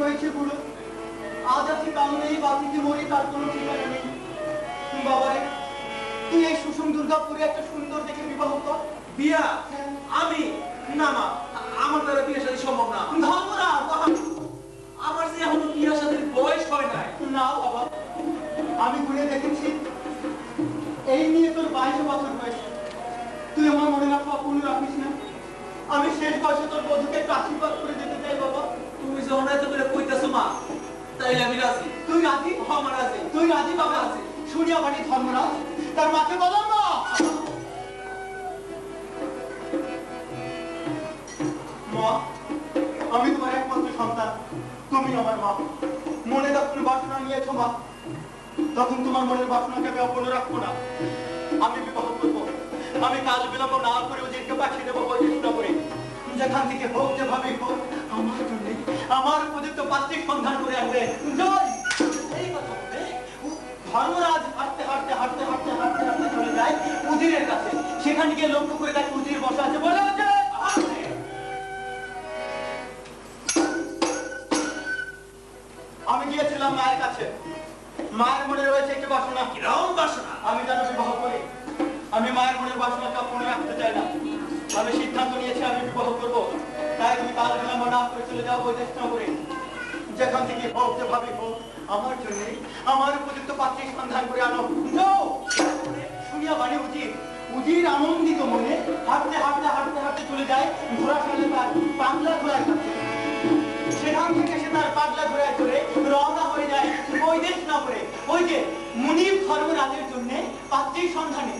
হয়েছে বুড়ো আজ আছি কাল নেই বাতিতে মরি তার কোনো ঠিকানা নেই। বাবারে তুই এই সুষম দুর্গাপুরে একটা সুন্দর দেখে বিবাহ কর? বিয়া? আমি? না মা আমার দ্বারা বিয়ে শাদী সম্ভব না। ধর্মরাজ আমার যে এখনও বিয়ে শাদীর বয়স হয় নাই। না বাবা আমি ঘুরে দেখেছি। এই নিয়ে তোর বাইশ বছর হয়েছে তুই আমার মনে রাখা অপূর্ণ রাখিস না? আমি শেষ বয়সে তোর বধুকে আশীর্বাদ করে যেতে বাবা তুমি তখন তোমার মনের বাসনাকে আমি না। আমি কাজ বিলম্ব না করে। ওদেরকে যেখান থেকে হোক যেভাবে হোক আমার জন্য আমার উপযুক্ত পাত্রীর সন্ধান করে আনবে জয়! এই কথা বলে ধর্মরাজ হাঁটতে হাঁটতে হাঁটতে হাঁটতে হাঁটতে হাঁটতে চলে যায় উজিরের কাছে। সেখানে গিয়ে লক্ষ্য করে তাকে উজির বসা আছে। বলে আমি গিয়েছিলাম মায়ের কাছে। মায়ের মনে রয়েছে একটি বাসনা। কিরম বাসনা? আমি যেন বিবাহ করি। আমি মায়ের মনের বাসনাকে অপূর্ণ রাখতে চাই না। আমি সিদ্ধান্ত নিয়েছি আমি বিবাহ করব। তাই তুমি কাল বিলম্ব না করে চলে যাও বৈদেশ করে যেখান থেকে হোক যেভাবে হোক, আমার জন্য আমার উপযুক্ত পাত্রীর সন্ধান করে আনো। শুনিয়া বাড়ি উচিত উজির আনন্দিত মনে হাঁটতে হাঁটতে হাঁটতে হাঁটতে চলে যায় ঘোড়া সালে তার বাংলা ঘোড়ার কাছে। সেখান থেকে সে তার পাগলা ঘোড়ায় করে রওনা হয়ে যায় ওই দেশ না করে ওই যে মুনিব ধর্মরাজের জন্য পাত্রীর সন্ধানে।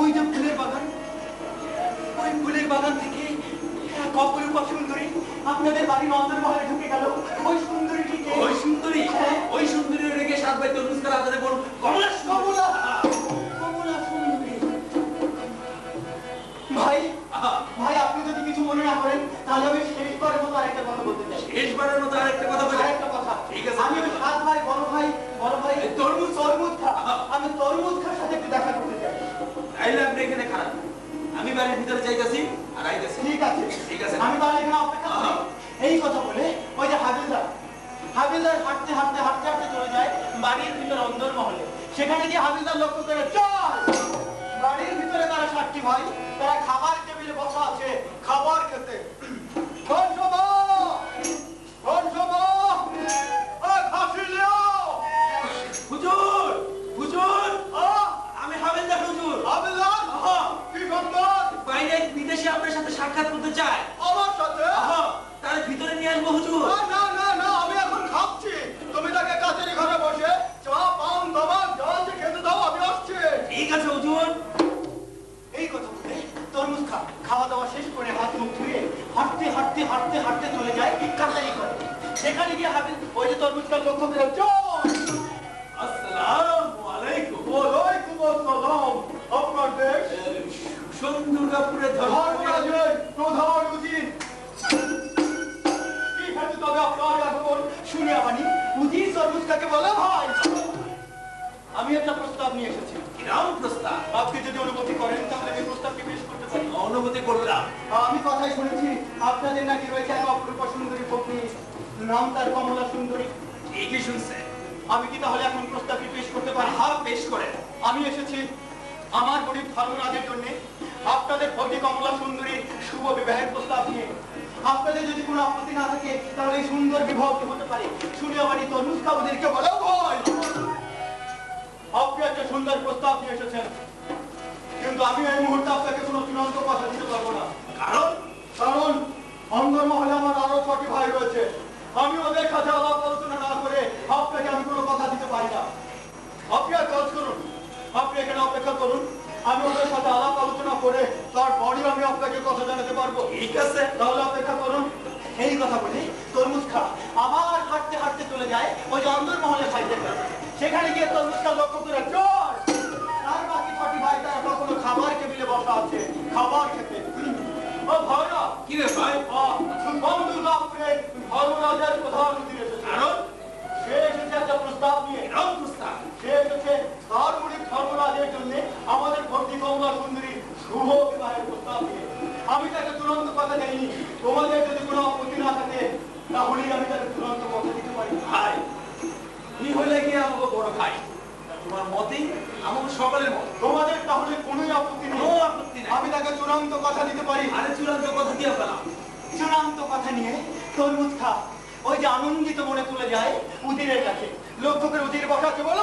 ওই যে ফুলের বাগান ওই ফুলের বাগান থেকে এক অপরূপা সুন্দরী আপনাদের বাড়ির অন্তর্মহলে ঢুকে গেল ওই সুন্দরীটিকে ওই সুন্দরী। ওই সুন্দরী রেখে সাত ভাই তরমুজ খা আপনাদের বলুন কমলা কমলা কমলা সুন্দরী ভাই ভাই আপনি যদি কিছু মনে না করেন তাহলে আমি শেষবারের মতো আরেকটা কথা বলতে চাই শেষবারের মতো আরেকটা কথা বলে আরেকটা কথা ঠিক আছে। আমি সাত ভাই বড় ভাই বড় ভাই তরমুজ। তরমুজ খা আমি তরমুজ খার সাথে একটু দেখা করতে তাইলে আপনি এখানে খারাপ আমি বাড়ির ভিতরে যাইতাছি আর আইতাছি। ঠিক আছে। ঠিক আছে। আমি তাহলে এখানে অপেক্ষা করি। এই কথা বলে ওই যে হাবিলদার। হাবিলদার হাঁটতে হাঁটতে হাঁটতে হাঁটতে চলে যায় বাড়ির ভিতর অন্দর মহলে সেখানে গিয়ে হাবিলদার লক্ষ্য করে চল! বাড়ির ভিতরে তারা সাতটি ভাই তারা খাবার টেবিলে বসা আছে খাবার খেতে। কোন সভা করলাম। আমি কথাই শুনেছি আপনাদের নাকি রয়েছে এক অপরূপা সুন্দরী পত্নী। নাম তার কমলা সুন্দরী। ঠিকই শুনছে আমি কি তাহলে এখন প্রস্তাবটি পেশ করতে পারি? হা পেশ করেন। আমি এসেছি আমার গরিব ধর্মরাজের জন্য। আপনাদের ভগ্নী কমলা সুন্দরীর শুভ বিবাহের প্রস্তাব নিয়ে। আপনাদের যদি কোনো আপত্তি না থাকে তাহলে সুন্দর বিবাহটি হতে পারে? শুনে আমার এই তরমুজ কাবুদেরকে বলো একটা সুন্দর প্রস্তাব নিয়ে এসেছেন। কিন্তু আমি এই মুহূর্তে আপনাকে কোনো চূড়ান্ত কথা দিতে পারব না। কারণ কারণ আমার আরও ছটি ভাই রয়েছে। আমি ওদের আলাপ আলোচনা না করে আপনাকে আমি কোনো কথা দিতে পারি না। আপনি এক কাজ করুন। আপনি এখানে অপেক্ষা করুন। আমি ওদের সাথে আলাপ আলোচনা করে তারপরই আমি আপনাকে কথা জানাতে পারব। ঠিক আছে। তাহলে অপেক্ষা করুন। এই কথা বলে তরমুজ খা। আবার হাঁটতে হাঁটতে চলে যায় ওই যে অন্দর মহলে ভাইদের কাছে সেখানে গিয়ে তরমুজ খা লক্ষ্য করে বসা আছে খাবার খেতে। ও ভাইরা কি রে ভাই বন্ধু রাত্রে ধর্মরাজের প্রধান অতিথি এসেছে। কারণ? সে এসেছে একটা প্রস্তাব নিয়ে। কিরাম প্রস্তাব? সে এসেছে গরিব ধর্মরাজের জন্য আমাদের ভক্তি কমলা সুন্দরী শুভ বিবাহের প্রস্তাব নিয়ে। আমি তাকে তুরন্ত কথা দেয়নি তোমাদের যদি কোনো আপত্তি না থাকে তাহলেই আমি তাকে তুরন্ত কথা দিতে পারি। ভাই তুমি হইলে কি আমাকে বড় ভাই? তোমার মতেই আমাকে সকলের মত। তোমাদের তাহলে কোনোই আপত্তি নেই। কোনো আপত্তি নাই। আমি তাকে চূড়ান্ত কথা দিতে পারি। আরে চূড়ান্ত কথা দিয়ে পেলাম চূড়ান্ত কথা নিয়ে তরমুজ খা। ওই যে আনন্দিত মনে চলে যায় উদিরের কাছে। লক্ষ্য করে উদির বসাচ্ছে বলো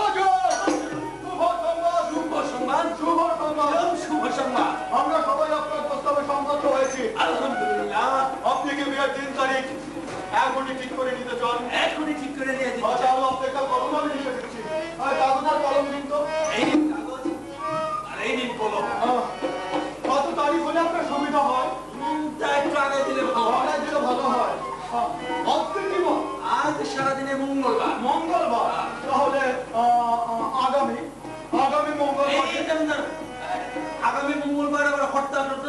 আমরা সবাই আপনার প্রস্তাবে সম্মত হয়েছি। আলহামদুলিল্লাহ। আপনি কি বিয়ের দিন তারিখ? এখনই ঠিক করে নিতে চান? এখনই ঠিক করে নিয়ে অপেক্ষা করুন।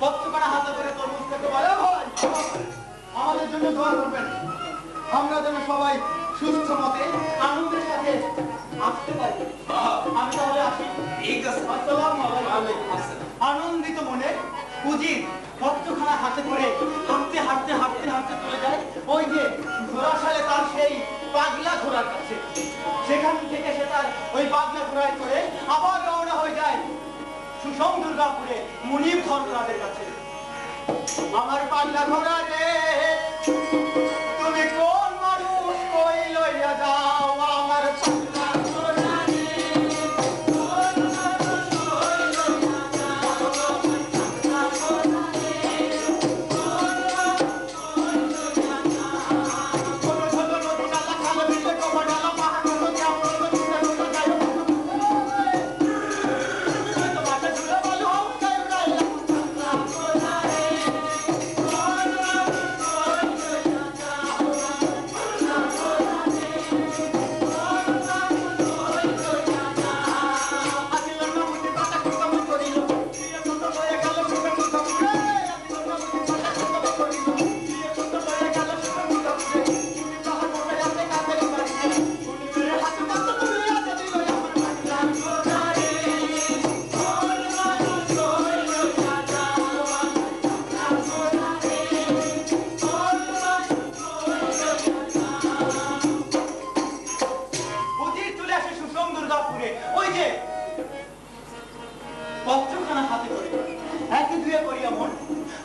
পত্রখানা হাতে করে তরমুজ থেকে বলে ভাই আমাদের জন্য দোয়া করবেন। আমরা যেন সবাই সুস্থ মতে আনন্দের সাথে আসতে পারি। আমি তাহলে আসি। ঠিক আছে। আসসালামু আলাইকুম। আনন্দিত মনে পুঁজির পত্রখানা হাতে করে হাঁটতে হাঁটতে হাঁটতে হাঁটতে চলে যায়। ওই যে ঘোড়াশালে তার সেই পাগলা ঘোড়ার কাছে। সেখান থেকে সে তার ওই পাগলা ঘোড়ায় করে আবার রওনা হয়ে যায়। সুষম দুর্গাপুরে ঘর ধর্মরাজের কাছে। আমার পাল্লা ঘোড়া রে।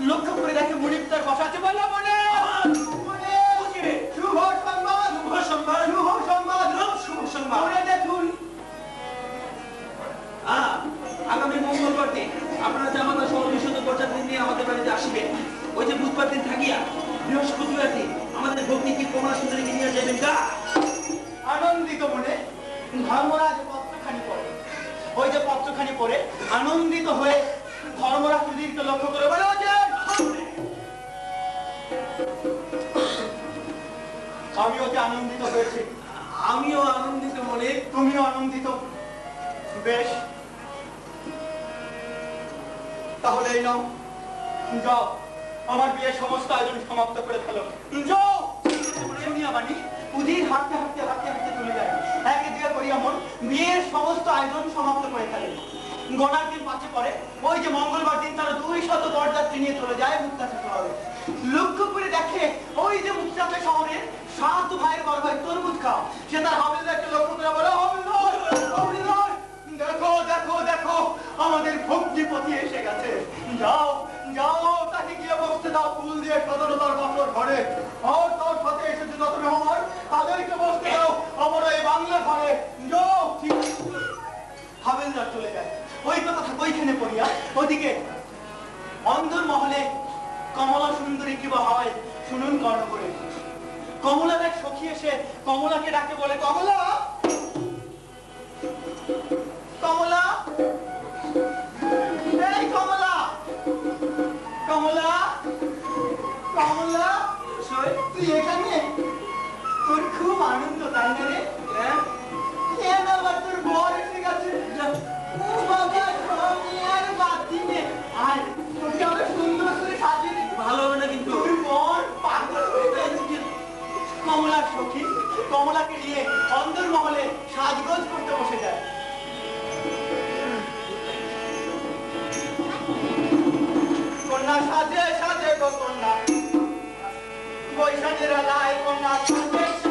লক্ষ্য করে দেখে মুনিপ তার বলল মনে। শুভ সংবাদ। শুভ সংবাদ। শুভ সংবাদ। শুভ সংবাদ। দেখুন আগামী মঙ্গলবার দিন আপনারা জামাতা সহ বিশুদ্ধ বরযাত্রী নিয়ে আমাদের বাড়িতে আসবেন ওই যে বুধবার দিন থাকিয়া বৃহস্পতিবার দিন আমাদের ভগ্নিকে কমলা সুন্দরীকে নিয়ে যাবেন গা আনন্দিত মনে ধর্মরাজ পত্রখানি পড়ে। ওই যে পত্রখানি পড়ে আনন্দিত হয়ে ধর্মরাজ লক্ষ্য করে বলে আমি ওতে আনন্দিত হয়েছি। আমিও আনন্দিত মনে, তুমিও আনন্দিত। বেশ। তাহলে এই নাও। যাও। আমার বিয়ের সমস্ত আয়োজন সমাপ্ত করে ফেলো। যাও। যে দুই শত নিয়ে চলে যায় লক্ষ্য করে দেখে ওই যে মুক্তাচা শহরে সাত ভাইয়ের বড় ভাই তরমুজ খাও। সে তার হাবিলদারকে লক্ষ্য করে বলে হাবিলদার হাবিলদার দেখো দেখো দেখো, আমাদের ভক্তিপতি এসে গেছে। যাও যাও, তাকে গিয়ে বসতে দাও, ফুল দিয়ে সাজানো তার বছর ঘরে। আর তার সাথে এসেছে যত মেহমান তাদেরকে বসতে দাও আমার এই বাংলা ঘরে। যাও, ঠিক হাবিলদার চলে যায়। ওই কথা ওইখানে পড়িয়া ওদিকে অন্দর মহলে কমলা সুন্দরী কিবা হয়, শুনুন কর্ণ করে। কমলার এক সখী এসে, কমলাকে ডাকে বলে, কমলা! কমলা! কমলা! কমলা! তোর খুব আনন্দ, তাই না রে? হ্যাঁ? তোর বর এসে গেছে? কমলার সখী। কমলাকে নিয়ে অন্দর মহলে সাজগোজ করতে বসে যায়। কন্যা সাজে সাজে গো কন্যা। বৈশাখের কন্যা সাজে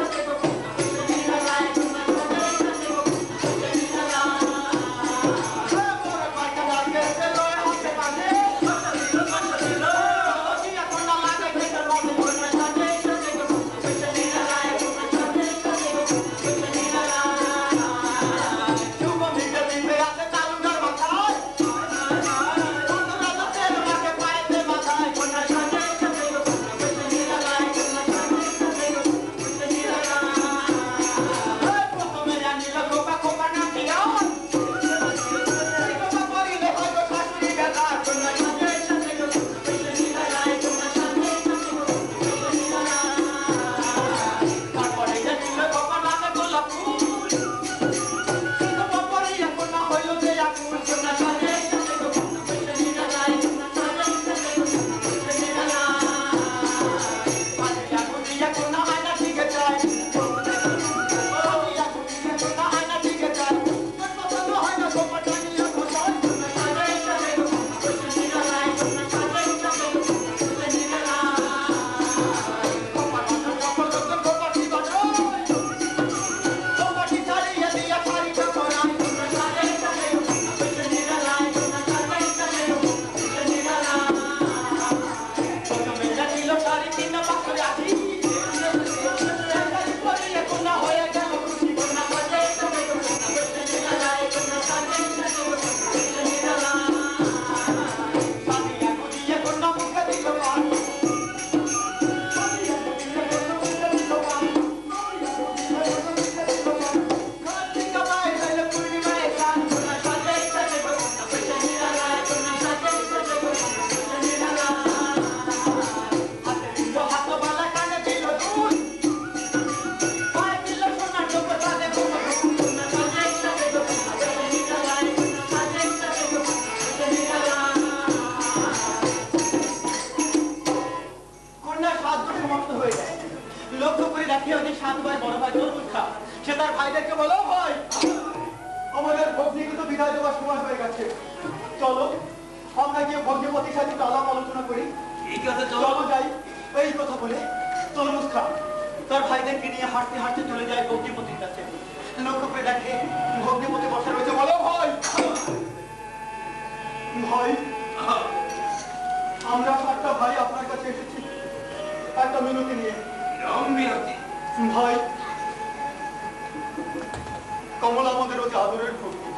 ভাইদেরকে বলো ভাই। আমাদের ভগ্নিকে তো বিদায় দেওয়ার সময় হয়ে গেছে। চলো আমরা গিয়ে ভগ্নিপতির সাথে একটু আলাপ আলোচনা করি। চলো। যাই এই কথা বলে তরমুজ খা তার ভাইদেরকে নিয়ে হাঁটতে হাঁটতে চলে যায় ভগ্নিপতির কাছে। লক্ষ্য করে দেখে ভগ্নিপতি বসে রয়েছে। বলো ভাই। ভাই আমরা সাতটা ভাই আপনার কাছে এসেছি। একটা মিনতি নিয়ে। অতি আদরের ভক্তি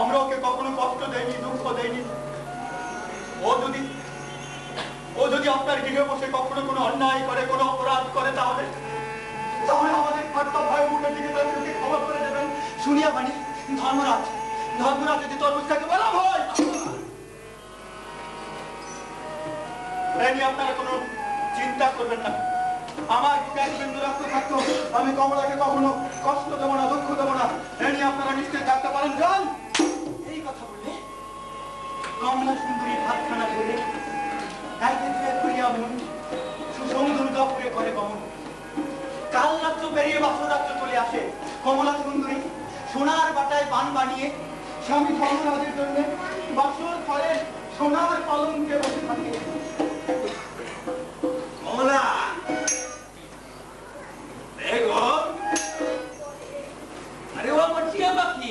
আমরা ওকে কখনো কষ্ট দেয়নি দুঃখ দেয়নি ও যদি ও যদি আপনার গৃহে বসে কখনো কোনো অন্যায় করে, কোনো অপরাধ করে, তাহলে তাহলে আমাদের ঠাট্টা ভাই মুখের দিকে চোখে ক্ষমা করে দেবেন। শুনিয়া বাণী, ধর্মরাজ ধর্মরাজ যদি তরমুজটাকে বলা ভাই আপনারা কোনো চিন্তা করবেন না। আমার বুকে এক বিন্দু রক্ত থাকতো আমি কমলাকে কখনো কষ্ট দেবো না, দুঃখ দেবো না। এই আপনারা নিশ্চয়ই থাকতে পারেন। যান! এই কথা বললে কমলা সুন্দরী ভাতখানা করে কাল রাত্র চলে আসে কমলা সুন্দরী সোনার বাটায় পান বানিয়ে স্বামী সোনার বসে থাকে। কমলা! টিয়া পাখি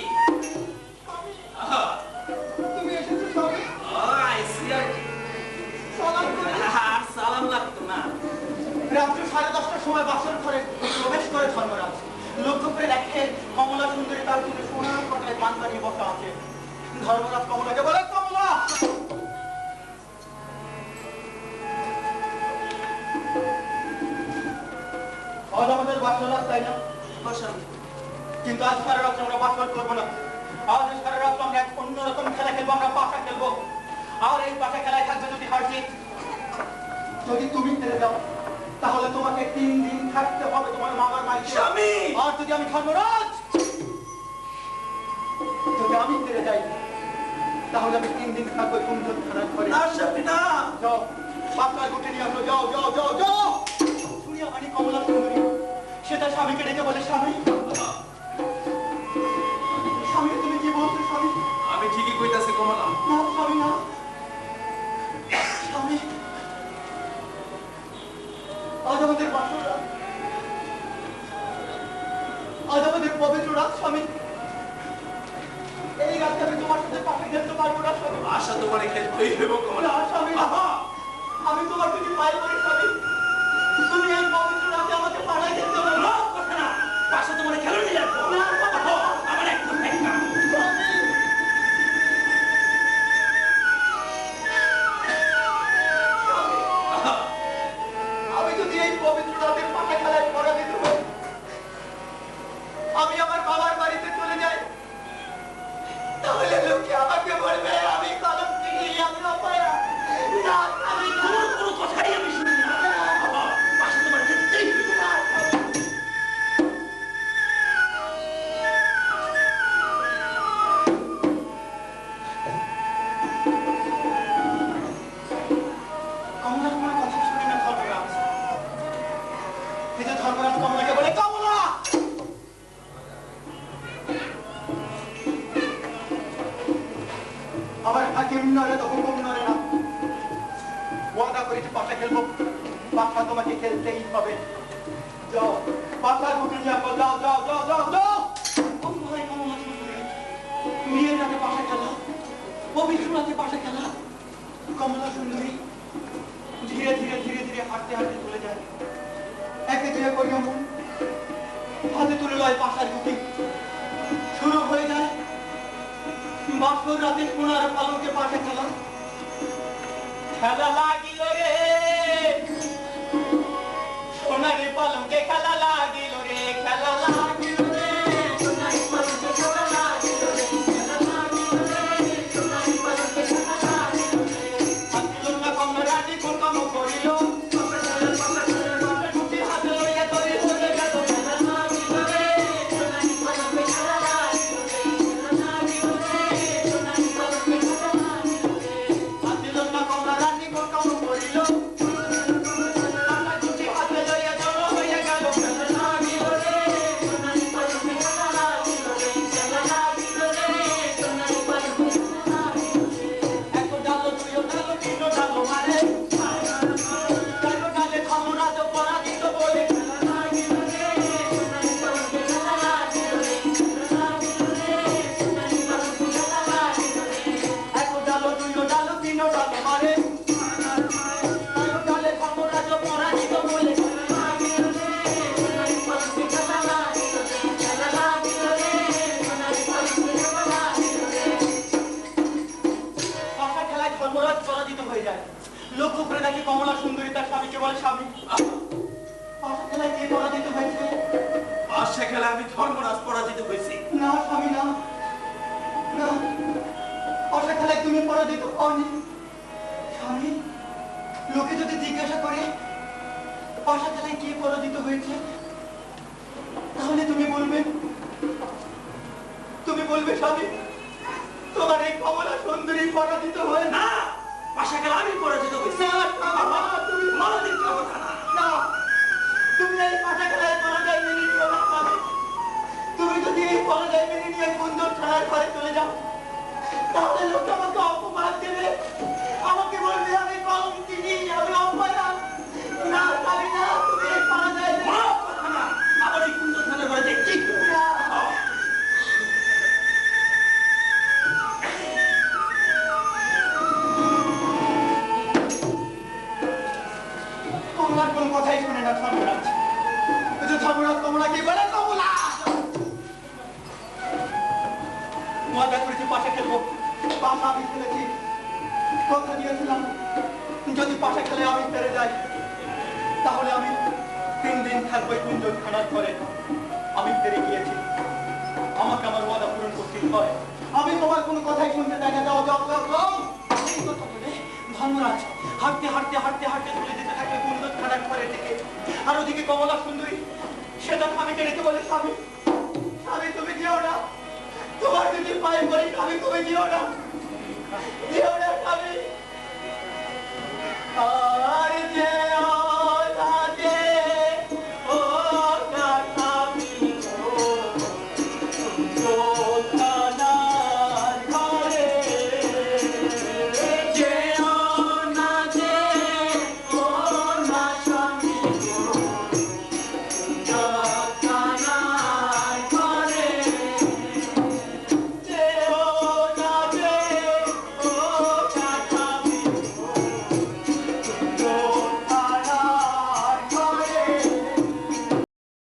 তুমি এসেছ স্বামী আর সালাম করে আর সালাম লাগতো না। রাত্রি সাড়ে দশটার সময় বাসর ঘরে প্রবেশ করে ধর্মরাজ। লক্ষ্য করে দেখে কমলা সুন্দরী তার চুলে সোনার কটায় পান বানিয়ে বসা আছে। ধর্মরাজ কমলাকে বলে কমলা! আজ আমাদের বাসর তাই না? বসান কিন্তু আজ সারা রাত আমরা বাসর করব না। আজ সারা রাত আমরা এক অন্যরকম খেলা খেলব আমরা পাশা খেলব। আর এই পাশা খেলায় থাকবে যদি হারছি যদি তুমি হেরে যাও তাহলে তোমাকে তিন দিন থাকতে হবে তোমার মামার বাড়িতে। স্বামী! আর যদি আমি ধর্মরাজ যদি আমি হেরে যাই তাহলে আমি তিন দিন থাকব সুন্দর থানার ঘরে। না স্বামী না! যাও পাতলার গুটে নিয়ে আসো যাও যাও যাও যাও! শুনিয়া মানে কমলা সুন্দরী সে তার স্বামীকে ডেকে বলে স্বামী। আমাদের বাসর। আজ আমাদের পবিত্র রাত স্বামী এই রাতে আমি তোমার সাথে পাখি খেলতে পারব না স্বামী আশা তোমার খেলতেই হইব কমলা স্বামী। আমি তোমার যদি পাই করি kala lagi lore ona re palam ke kala তাহলে লোক আমাকে পাশা আমি খেলেছি কথা দিয়েছিলাম, যদি খেলে আমি পেরে যাই, তাহলে আমি তিন দিন থাকব কুঞ্জন খানার আমি পেরে গিয়েছি। আমাকে আমার ওয়াদা পূরণ করতে হয়। আমি তোমার কোনো কথাই শুনতে চাই না। যাও যাও যাও যাও। এই হাঁটতে হাঁটতে হাঁটতে হাঁটতে চলে যেতে থাকে কুঞ্জন খানার ঘরে থেকে আর ওদিকে কমলা সুন্দরী, সেটা স্বামীকে রেখে বলে স্বামী। স্বামী, তুমি যেও না। আমার যদি পায়ে পড়ি আমি তুমি দিও না? দিও না।